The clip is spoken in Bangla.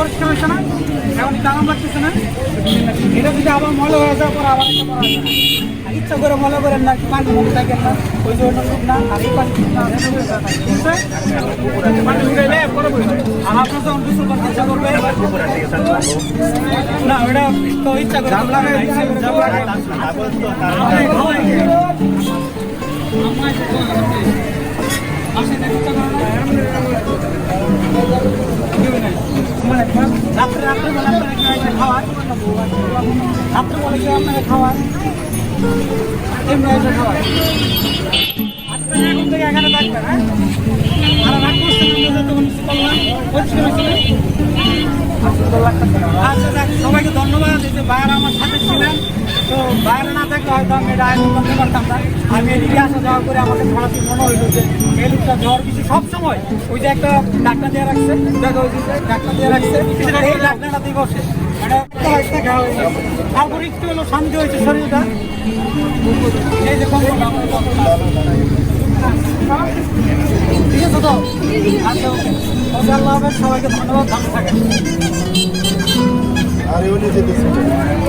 হয়েছে না এখন আরাম লাগতেছে না এটা যদি আবার মলে হয়ে যাওয়ার পর আবার একটা করা। আর ইচ্ছা করে মলে করেন না পানি মুখে থাকেন না ওই যে অন্য না আর এই পানি না? পানি উঠাইলে পরে আর আপনার যখন গোসল করতে ইচ্ছা করবে না ওটা তো ইচ্ছা করে লাগাই জাম লাগাই রাত্রে রাত্রে বেলা আপনারা খাওয়ার রাত্রে বলে আপনারা থেকে এখানে থাকবেন হ্যাঁ? আর রাগ করছেন যতক্ষণ কিছু করলাম আচ্ছা সবাইকে ধন্যবাদ। এই যে আমার আমি এটা করতে পারতাম না। আমি এদিকে আসা যাওয়া করে আমাকে হঠাৎ মনে হইল যে এই লোকটা জ্বর কিছু সবসময়। ওই যে একটা ডাক্তার দিয়ে রাখছে ডাক্তার দিয়ে রাখছে, এই ডাক্তারটা দিয়ে বসে। হয়েছে তারপর একটু হলো শান্তি হয়েছে শরীরটা। এই যে ঠিক আছে তো আচ্ছা সবাইকে ধন্যবাদ, ভালো আর